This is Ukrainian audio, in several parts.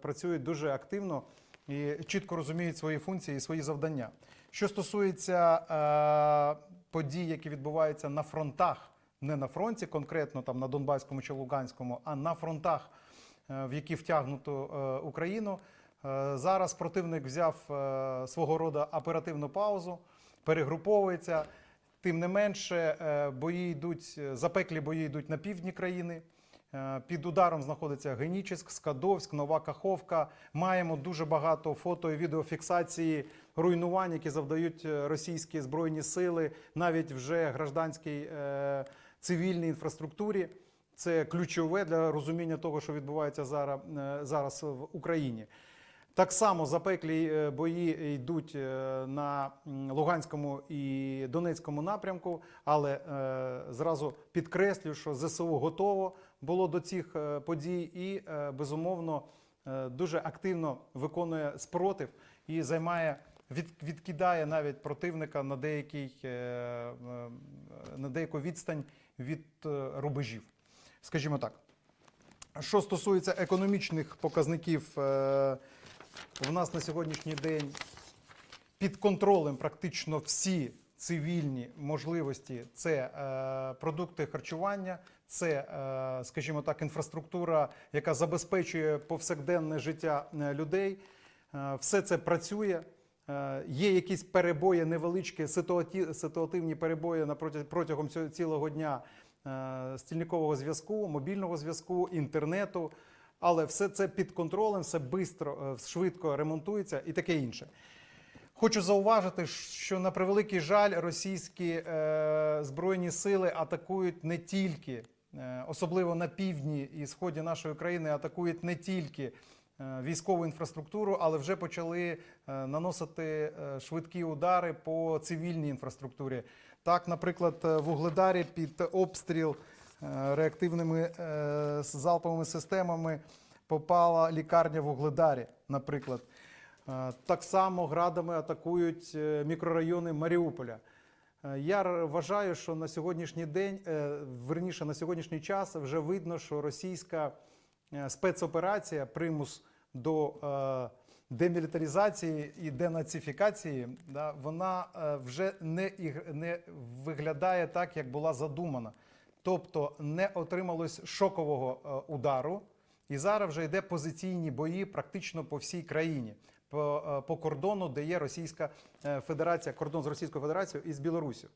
працюють дуже активно і чітко розуміють свої функції і свої завдання. Що стосується е, подій, які відбуваються на фронтах, не на фронті, конкретно там на Донбаському чи Луганському, а на фронтах, е, в які втягнуто е, Україну. Е, Зараз противник взяв е, свого роду оперативну паузу, перегруповується. Тим не менше, е, бої йдуть, запеклі бої йдуть на півдні країни. Е, Під ударом знаходиться Генічеськ, Скадовськ, Нова Каховка. Маємо дуже багато фото і відеофіксації руйнувань, які завдають е, російські збройні сили, навіть вже гражданській е, цивільній інфраструктурі. Це ключове для розуміння того, що відбувається зараз, е, зараз в Україні. Так само запеклі е, бої йдуть е, на Луганському і Донецькому напрямку, але е, зразу підкреслю, що ЗСУ готово було до цих подій і безумовно дуже активно виконує спротив і займає. Від, відкидає навіть противника на деякий, на деяку відстань від рубежів, скажімо так. Що стосується економічних показників, у нас на сьогоднішній день під контролем практично всі цивільні можливості це е, продукти харчування, це, е, скажімо так, інфраструктура, яка забезпечує повсякденне життя е, людей. Е, все це працює. Е, Є якісь перебої невеличкі, ситуаті- ситуативні перебої протягом цього цілого дня е, стільникового зв'язку, мобільного зв'язку, інтернету. Але все це під контролем, все бистро, е, швидко ремонтується і таке інше. Хочу зауважити, що на превеликий жаль, російські е, збройні сили атакують не тільки, е, особливо на півдні і сході нашої країни, атакують не тільки е, військову інфраструктуру, але вже почали е, наносити швидкі удари по цивільній інфраструктурі. Так, наприклад, в Угледарі під обстріл реактивними е, залповими системами попала лікарня в Угледарі, наприклад. Е, Так само градами атакують е, мікрорайони Маріуполя. Е, Я вважаю, що на сьогоднішній день, е, верніше на сьогоднішній час, вже видно, що російська е, спецоперація, примус до е, демілітаризації і денацифікації, вона е, вже не виглядає так, як була задумана. Тобто не отрималось шокового е, удару, і зараз вже йде позиційні бої практично по всій країні, по, е, по кордону, де є Російська е, Федерація, кордон з Російською Федерацією і з Білоруссю.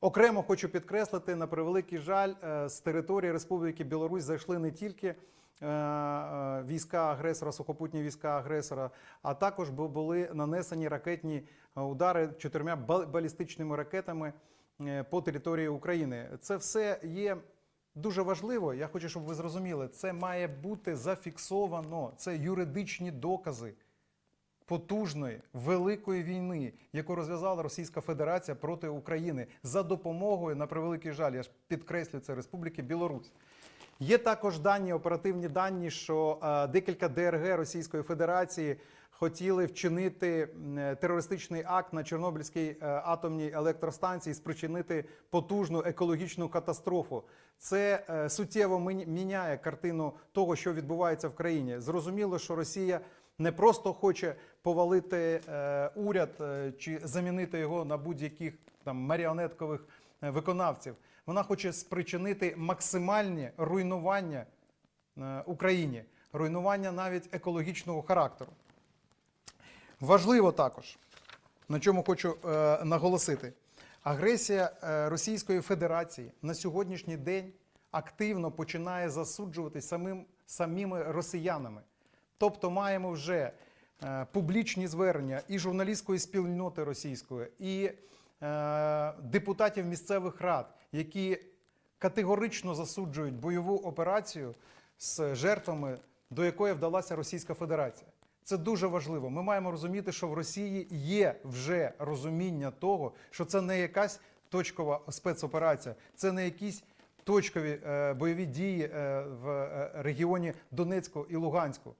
Окремо хочу підкреслити, на превеликий жаль, з території Республіки Білорусь зайшли не тільки війська агресора, сухопутні війська агресора, а також бу- були нанесені ракетні удари чотирма ба- балістичними ракетами по території України. Це все є дуже важливо. Я хочу, щоб ви зрозуміли, це має бути зафіксовано. Це юридичні докази потужної великої війни, яку розв'язала Російська Федерація проти України за допомогою, на превеликий жаль, я ж підкреслю це Республіки Білорусь. Є також дані, оперативні дані, що е, декілька ДРГ Російської Федерації хотіли вчинити е, терористичний акт на Чорнобильській е, атомній електростанції, спричинити потужну екологічну катастрофу. Це е, суттєво міняє картину того, що відбувається в країні. Зрозуміло, що Росія не просто хоче повалити уряд чи замінити його на будь-яких там маріонеткових виконавців. Вона хоче спричинити максимальне руйнування Україні, руйнування навіть екологічного характеру. Важливо також, на чому хочу е, наголосити, агресія е, Російської Федерації на сьогоднішній день активно починає засуджуватись самим, самими росіянами. Тобто маємо вже е, публічні звернення і журналістської спільноти російської, і е, депутатів місцевих рад, які категорично засуджують бойову операцію з жертвами, до якої вдалася Російська Федерація. Це дуже важливо. Ми маємо розуміти, що в Росії є вже розуміння того, що це не якась точкова спецоперація, це не якісь точкові е, бойові дії е, в е, регіоні Донецьку і Луганську.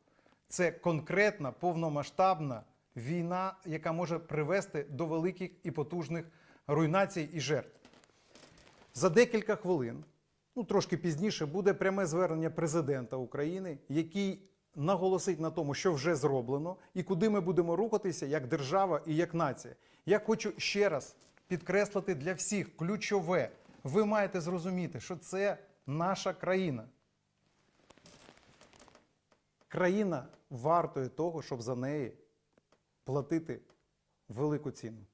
Це конкретна повномасштабна війна, яка може привести до великих і потужних руйнацій і жертв. За декілька хвилин, ну трошки пізніше, буде пряме звернення президента України, який наголосити на тому, що вже зроблено, і куди ми будемо рухатися як держава і як нація. Я хочу ще раз підкреслити для всіх ключове. Ви маєте зрозуміти, що це наша країна. Країна вартує того, щоб за неї платити велику ціну.